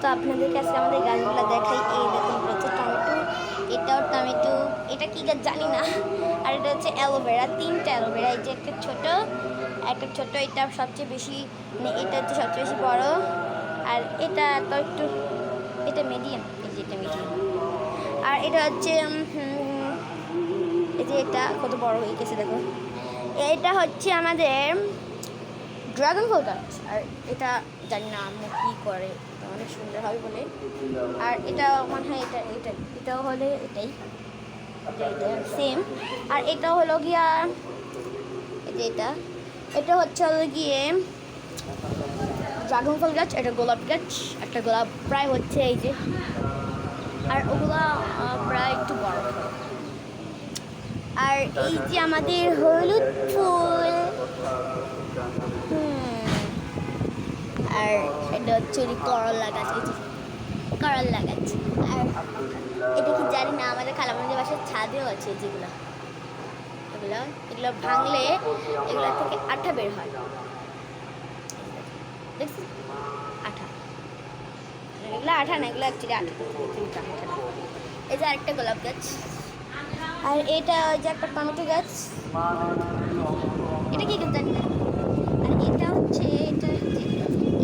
তো আপনাদের কাছে আমাদের গাছগুলো দেখাই। এই দেখুন হচ্ছে টমেটো, এটাও টমেটো, এটা কি গাছ জানি না। আর এটা হচ্ছে অ্যালোভেরা, তিনটা অ্যালোভেরা, এই যে একটা ছোট একটা ছোট, এটা সবচেয়ে বেশি মানে এটা হচ্ছে সবচেয়ে বেশি বড়। আর এটা তো একটু, এটা মিডিয়াম এই যে এটা মিডিয়াম আর এটা হচ্ছে এই যে এটা কত বড় হয়ে গেছে দেখো এটা হচ্ছে আমাদের ড্রাগন ফল গাছ আর এটা জানি না আম্মু কী করে, এটা অনেক সুন্দর হবে বলে। আর এটা মনে হয় এটা এটা, এটাও হলে এটাই, এটা এটা সেম আর এটা হলো গিয়া যে এটা এটা হচ্ছে হলো গিয়ে ড্রাগন ফল গাছ, এটা গোলাপ গাছ, একটা গোলাপ প্রায় হচ্ছে এই যে। আর ওগুলা প্রায় একটু বড়। আর এই যে আমাদের হলুদ আর এটা হচ্ছে করলা গাছ, এই করলা গাছ। আর এটা কি জানি না, আমাদের খালামাদের বাসার ছাদেও আছে যেগুলো। এগুলো এগুলো ভাঙলে এগুলো থেকে আঠা বের হয়। দেখছি আঠা। এগুলো আঠা না, এগুলো অ্যাকচুয়ালি আঠা এই যে আরেকটা গোলাপ গাছ। আর এটা ওই যে একটা টমেটো গাছ। এটা কি জানি না। আর এটা হচ্ছে এটা যে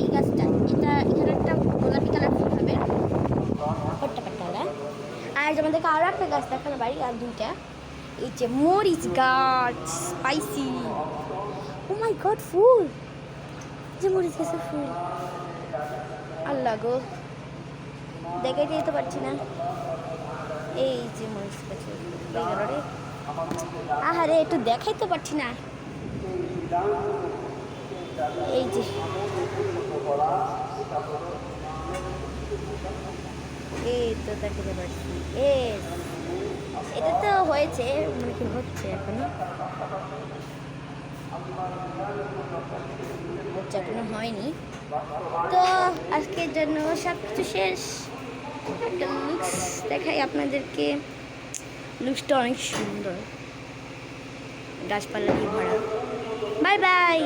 এই গাছটা এটা এখানে একটা গোলাপি কালার ফুল হবে পাট্টা পাট্টালা যে আমাদেরকে আরও একটা গাছ দেখানো বাড়ি, আর দুইটা। এই যে মরিচ গাছ স্পাইসি ও মাই গড ফুল। যে মরিচ গাছের ফুল। আল্লাহ গো। দেখে যেতে পারছি না। এই যে মরিচ গাছের রে। আহারে, একটু দেখাই তো পারছি না। এই যে। এই তো দেখাতে পারছি। এ, এটা তো হয়েছে মানে কি হচ্ছে এখনও? হচ্ছে এখনও হয়নি। তো আজকের জন্য সব কিছু শেষ। একটা লুকস দেখাই আপনাদেরকে। লুকসটা অনেক সুন্দর। গাছপালা দিয়ে ভরা। Bye bye